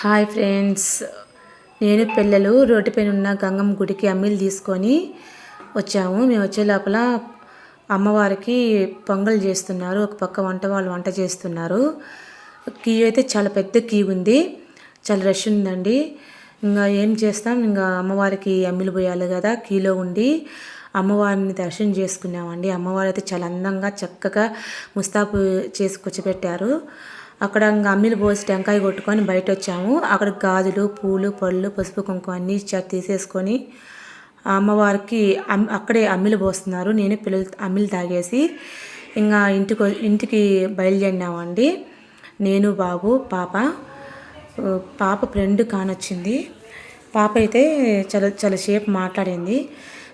Hi friends. నేను పిల్లలు road పైన ఉన్న గంగమ్మ గుడికి అమ్మిలు తీసుకొని వచ్చాము. మేము వచ్చే లోపల అమ్మవారికి పొంగల్ చేస్తున్నారు. ఒక పక్క వంట వాళ్ళు వంట చేస్తున్నారు. కీ అయితే చాలా పెద్ద కీ ఉంది. చాలా రష్ ఉందండి. ఇంకా ఏం చేస్తాం? ఇంకా అమ్మవారికి అమ్మిలు పోయాలి కదా కీలో ఉండి అమ్మవారిని దర్శనం చేసుకున్నామండి. అమ్మవారు అయితే చాలా అందంగా చక్కగా ముస్తాబు చేసి కూర్చోబెట్టారు అక్కడ ఇంకా అమ్మిలు పోసి టెంకాయ కొట్టుకొని బయట వచ్చాము అక్కడ గాజులు పూలు పళ్ళు పసుపు కుంకుమ అన్నీ ఇచ్చారు తీసేసుకొని అమ్మవారికి అక్కడే అమ్మిలు పోస్తున్నారు. నేనే పిల్లలు అమ్మిలు తాగేసి ఇంకా ఇంటికి ఇంటికి బయలుదేరినామండి. నేను బాబు పాప పాప ఫ్రెండ్ కానొచ్చింది. పాప అయితే చాలా చాలా సేపు మాట్లాడింది.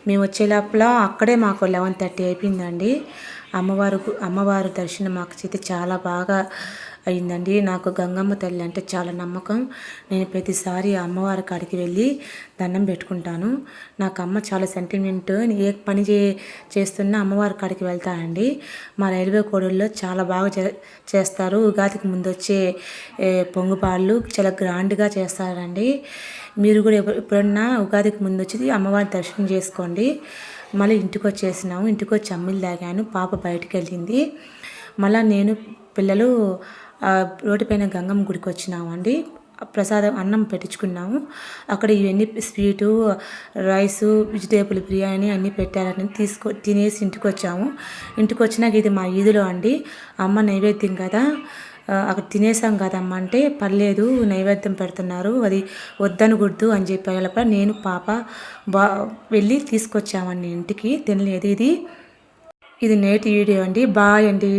మేము వచ్చే లోపల అక్కడే మాకు లెవెన్ థర్టీ అయిపోయిందండి. అమ్మవారు అమ్మవారు అమ్మవారి దర్శనం మాకు చేతి చాలా బాగా అయిందండి. నాకు గంగమ్మ తల్లి అంటే చాలా నమ్మకం. నేను ప్రతిసారి అమ్మవారి కాడికి వెళ్ళి దండం పెట్టుకుంటాను. నాకు అమ్మ చాలా సెంటిమెంట్ ఏ పని చే చేస్తున్నా అమ్మవారి కాడికి వెళ్తానండి. మా రైల్వే కోడల్లో చాలా బాగా చే- చేస్తారు. ఉగాదికి ముందు వచ్చే పొంగుపాళ్ళు చాలా గ్రాండ్గా చేస్తారండి. మీరు కూడా ఎప్పుడన్నా ఉగాదికి ముందు వచ్చి అమ్మవారి దర్శనం చేసుకోండి. మళ్ళీ ఇంటికి వచ్చేసినాము ఇంటికి వచ్చి అమ్మిలు తాగాను పాప బయటికి వెళ్ళింది మళ్ళీ నేను పిల్లలు రోడ్డు పైన గంగమ్మ గుడికి వచ్చినామండి. ప్రసాదం అన్నం పెట్టించుకున్నాము. అక్కడ ఇవన్నీ స్వీటు రైసు వెజిటేబుల్ బిర్యానీ అన్నీ పెట్టారని తీసుకో తినేసి ఇంటికి వచ్చాము ఇంటికి వచ్చినాక ఇది మా ఈదులో అండి. అమ్మ నైవేద్యం కదా. అక్కడ తినేసాం కదమ్మ అంటే పర్లేదు నైవేద్యం పెడుతున్నారు. అది వద్దనకూడదు అని చెప్పేటప్పుడు నేను పాప బా వెళ్ళి తీసుకొచ్చామండి ఇంటికి. తినలేదు ఇది. ఇది నేటి వీడియో అండి. బాయ్ అండి.